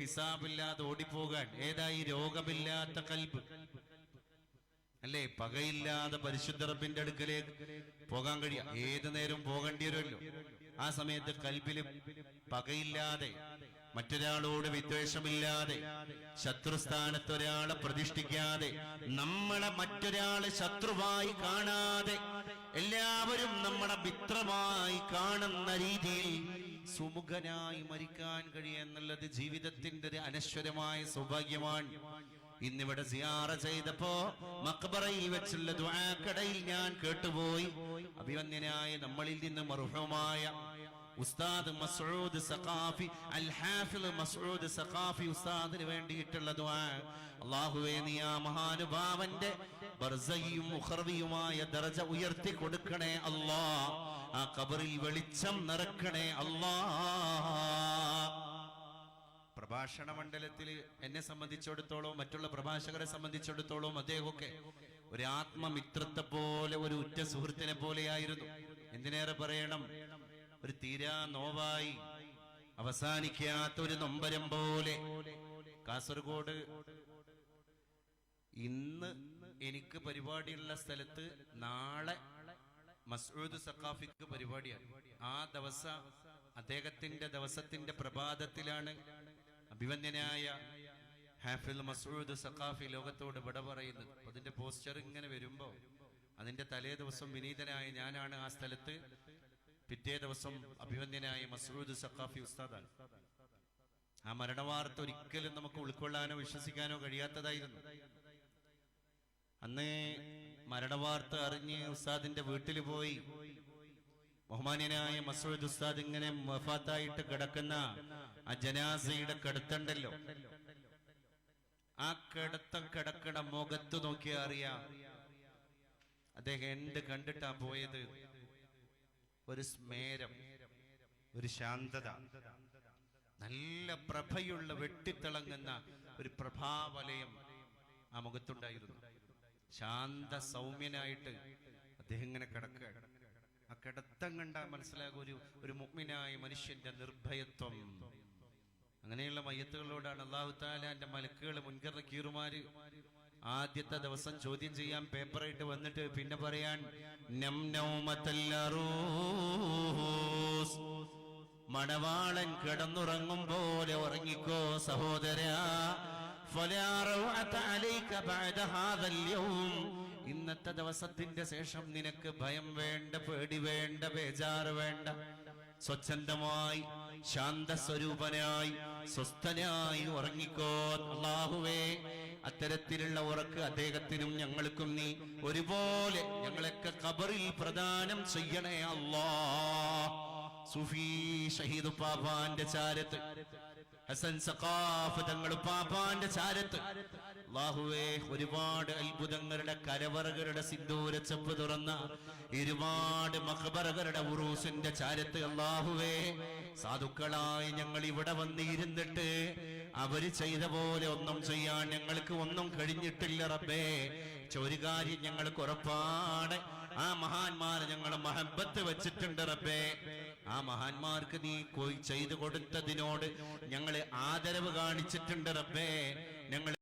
ഹിസാബില്ലാതെ ഓടിപ്പോകാൻ. ഏതായി രോഗമില്ലാത്ത കൽബ്? അല്ലേ? പകയില്ലാതെ പരിശുദ്ധ റബ്ബിന്റെ അടുക്കലേക്ക് പോകാൻ കഴിയ. ഏത് നേരം പോകേണ്ടി വരുമല്ലോ. ആ സമയത്ത് കൽബിൽ പകയില്ലാതെ മറ്റൊരാളോട് വിദ്വേഷമില്ലാതെ ശത്രുസ്ഥാനത്ത് ഒരാളെ പ്രതിഷ്ഠിക്കാതെ നമ്മളെ മറ്റൊരാളെ ശത്രുവായി കാണാതെ എല്ലാവരും നമ്മളെ മിത്രമായി കാണുന്ന രീതിയിൽ സുമുഖനായി മരിക്കാൻ കഴിയെന്നുള്ളത് ജീവിതത്തിന്റെ ഒരു അനശ്വരമായ സൗഭാഗ്യമാണ്. ഇന്നിവിടെ സിയാറ ചെയ്തപ്പോ മക്ബറയിൽ വെച്ചുള്ള ദ്വാക്കടയിൽ ഞാൻ കേട്ടുപോയി. അഭിവന്യനായ നമ്മളിൽ നിന്ന് മർഹമായ ഉസ്താദ് മസ്ഊദ് സഖാഫി അൽ ഹാഫിൽ മസ്ഊദ് സഖാഫി ഉസ്താദിന് വേണ്ടിയിട്ടുള്ള ദുആ. അല്ലാഹുവേ നീ ആ മഹാനുഭാവന്റെ ബർസയും മുഖർവിയുമായ ദർജ ഉയർത്തി കൊടുക്കണേ അല്ലാ. ആ ഖബറിൽ വെളിച്ചം നിറക്കണേ അല്ലാ. പ്രഭാഷണ മണ്ഡലത്തിൽ എന്നെ സംബന്ധിച്ചിടത്തോളം മറ്റുള്ള പ്രഭാഷകരെ സംബന്ധിച്ചിടത്തോളം അദ്ദേഹമൊക്കെ ഒരു ആത്മമിത്രത്തെ പോലെ ഒരു ഉറ്റ സുഹൃത്തിനെ പോലെയായിരുന്നു. എന്തിനേറെ പറയണം? ഒരു തീരാ നോവായി. അവസാനിക്കാത്ത ഒരു നൊമ്പരം പോലെ. കാസർഗോഡ്. ഇന്ന് എനിക്ക് പരിപാടിയുള്ള സ്ഥലത്ത് നാളെ മസ്ഊദ് സഖാഫിക്ക് പരിപാടിയാണ്. ആ ദിവസ അദ്ദേഹത്തിന്റെ ദിവസത്തിന്റെ പ്രഭാതത്തിലാണ് അഭിവന്യനായ ഹാഫിൽ മസൂദ് സഖാഫി ലോകത്തോട് വിട പറയുന്നത്. അതിന്റെ പോസ്റ്റർ ഇങ്ങനെ വരുമ്പോ അതിന്റെ തലേ ദിവസം വിനീതനായ ഞാനാണ് ആ സ്ഥലത്ത് പിറ്റേ ദിവസം അഭിമന്യനായ മസൂദ് സഖാഫി ഉസ്താദാണ്. ആ മരണവാർത്ത ഒരിക്കലും നമുക്ക് ഉൾക്കൊള്ളാനോ വിശ്വസിക്കാനോ കഴിയാത്തതായിരുന്നു. അന്ന് മരണവാർത്ത അറിഞ്ഞ് ഉസ്താദിന്റെ വീട്ടിൽ പോയി. ബഹുമാന്യനായ മസൂദ് ഉസ്താദ് ഇങ്ങനെ വഫാത്തായിട്ട് കിടക്കുന്ന ആ ജനാസയുടെ കടുത്തണ്ടല്ലോ. ആ കിടത്തം കിടക്കണ മുഖത്ത് നോക്കിയാ അറിയാം. അദ്ദേഹം എന്ത് കണ്ടിട്ടാ പോയത്? ഒരു സ്മേരം ഒരു ശാന്തത നല്ല പ്രഭയുള്ള വെട്ടിത്തിളങ്ങുന്ന ഒരു പ്രഭാവലയം ആ മുഖത്തുണ്ടായിരുന്നു. ശാന്ത സൗമ്യനായിട്ട് അദ്ദേഹം ഇങ്ങനെ കിടക്കുക. ആ കിടത്തം കണ്ട മനസ്സിലാകും ഒരു ഒരു മുഗ്മിനായ മനുഷ്യന്റെ നിർഭയത്വം. അങ്ങനെയുള്ള മയ്യത്തുകളോടാണ് അള്ളാഹു താലാന്റെ മലക്കുകൾ മുൻകരണ കീറുമാര്. ആദ്യത്തെ ദിവസം ചോദ്യം ചെയ്യാൻ പേപ്പർ ഇട്ട് വന്നിട്ട് പിന്നെ പറയാൻ മണവാളൻ കിടന്നുറങ്ങും പോലെ ഉറങ്ങിക്കോ സഹോദര. ഇന്നത്തെ ദിവസത്തിന്റെ ശേഷം നിനക്ക് ഭയം വേണ്ട പേടി വേണ്ട ബേജാറ് വേണ്ട. സ്വച്ഛന്തമായി ശാന്തസ്വരൂപനായി സ്വസ്ഥനായി ഉറങ്ങിക്കോ അള്ളാഹുവേ അത്തരത്തിലുള്ള ഉറക്ക് അദ്ദേഹത്തിനും ഞങ്ങൾക്കും നീ. ഒരുപോലെ ഞങ്ങളൊക്കെ കബറിൽ പ്രദാനം ചെയ്യണേ അല്ലാ സുഫി ഷഹീദ് പാപ്പാന്റെ ചാരത്ത് ഹസൻ സഖാഫ് തങ്ങൾ പാപ്പാന്റെ ചാരത്ത്. അല്ലാഹുവേ ഒരുപാട് അത്ഭുതങ്ങളുടെ കരവറകളുടെ സിന്ദൂരച്ചപ്പ് തുറന്ന ഒരുപാട് മഹബറകളുടെ ഉറൂസിന്റെ ചാരത്ത് അള്ളാഹുവേ. സാധുക്കളായി ഞങ്ങൾ ഇവിടെ വന്നിരുന്നിട്ട് അവർ ചെയ്ത പോലെ ഒന്നും ചെയ്യാൻ ഞങ്ങൾക്ക് ഒന്നും കഴിഞ്ഞിട്ടില്ല റബ്ബേ. ഒരു കാര്യം ഞങ്ങൾക്ക് ഉറപ്പാണ്. ആ മഹാന്മാരെ ഞങ്ങൾ മഹബത്ത് വെച്ചിട്ടുണ്ട് റബ്ബേ. ആ മഹാന്മാർക്ക് നീ ചെയ്തു കൊടുത്തതിനോട് ഞങ്ങളെ ആദരവ് കാണിച്ചിട്ടുണ്ട് റബ്ബേ. ഞങ്ങൾ